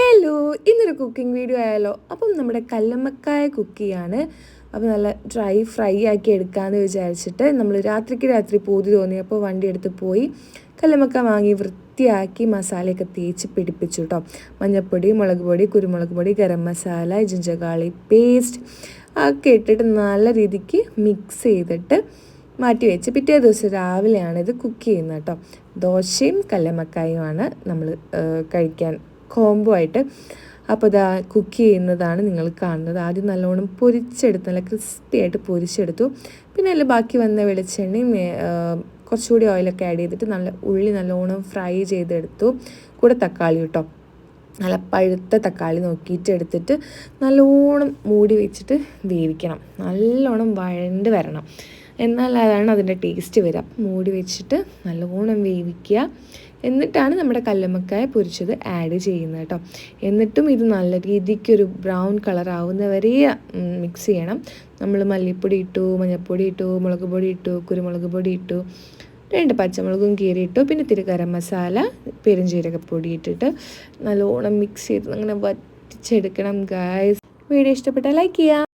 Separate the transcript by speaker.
Speaker 1: Hello ഇന്നൊരു cooking video ആയാലോ. അപ്പം നമ്മുടെ കല്ലമ്മക്കായ കുക്കിയാണ് അപ്പം അപ്പോൾ നല്ല ഡ്രൈ ഫ്രൈ ആക്കി എടുക്കാമെന്ന് വിചാരിച്ചിട്ട് നമ്മൾ രാത്രിക്ക് രാത്രി പൂതി തോന്നിയപ്പോൾ വണ്ടി എടുത്ത് പോയി കല്ലമ്മക്ക വാങ്ങി വൃത്തിയാക്കി മസാലയൊക്കെ തേച്ച് പിടിപ്പിച്ചു കേട്ടോ മഞ്ഞൾപ്പൊടി മുളക് പൊടി കുരുമുളക് പൊടി ഗരം മസാല ജിഞ്ചകാളി പേസ്റ്റ് ഒക്കെ ഇട്ടിട്ട് നല്ല രീതിക്ക് മിക്സ് ചെയ്തിട്ട് മാറ്റി വെച്ച് പിറ്റേ ദിവസം രാവിലെയാണ് ഇത് കുക്ക് ചെയ്യുന്നത് കേട്ടോ. ദോശയും കല്ലമ്മക്കായുമാണ് നമ്മൾ കഴിക്കാൻ കോംബോ ആയിട്ട്. അപ്പോൾ ഇതാ കുക്ക് ചെയ്യുന്നതാണ് നിങ്ങൾ കാണുന്നത്. ആദ്യം നല്ലോണം പൊരിച്ചെടുത്ത് നല്ല ക്രിസ്പി ആയിട്ട് പൊരിച്ചെടുത്തു. പിന്നെ അതിൽ ബാക്കി വന്ന വെളിച്ചെണ്ണയും കുറച്ചുകൂടി ഓയിലൊക്കെ ആഡ് ചെയ്തിട്ട് നല്ല ഉള്ളി നല്ലോണം ഫ്രൈ ചെയ്തെടുത്തു. കൂടെ തക്കാളി കേട്ടോ നല്ല പഴുത്ത തക്കാളി നോക്കിയിട്ട് എടുത്തിട്ട് നല്ലോണം മൂടി വെച്ചിട്ട് വേവിക്കണം. നല്ലോണം വഴണ്ട് വരണം. എന്നാൽ അതാണ് അതിന്റെ ടേസ്റ്റ് വരിക മൂടി വെച്ചിട്ട് നല്ലോണം വേവിക്കുക. എന്നിട്ടാണ് നമ്മുടെ കല്ലുമ്മക്കായ പൊരിച്ചത് ആഡ് ചെയ്യുന്നത് കേട്ടോ എന്നിട്ടും ഇത് നല്ല രീതിക്കൊരു ബ്രൗൺ കളർ ആവുന്നവരെ മിക്സ് ചെയ്യണം. നമ്മൾ മല്ലിപ്പൊടി ഇട്ടു മഞ്ഞൾപ്പൊടി ഇട്ടു മുളക് പൊടി ഇട്ടു കുരുമുളക് പൊടി ഇട്ടു രണ്ട് പച്ചമുളകും കീറിയിട്ടു പിന്നെ ഇത്തിരി ഗരം മസാല പെരുംജീരകപ്പൊടി ഇട്ടിട്ട് നല്ലോണം മിക്സ് ചെയ്ത് അങ്ങനെ വറ്റിച്ചെടുക്കണം ഗായ്സ് വീഡിയോ ഇഷ്ടപ്പെട്ടാൽ ലൈക്ക് ചെയ്യാം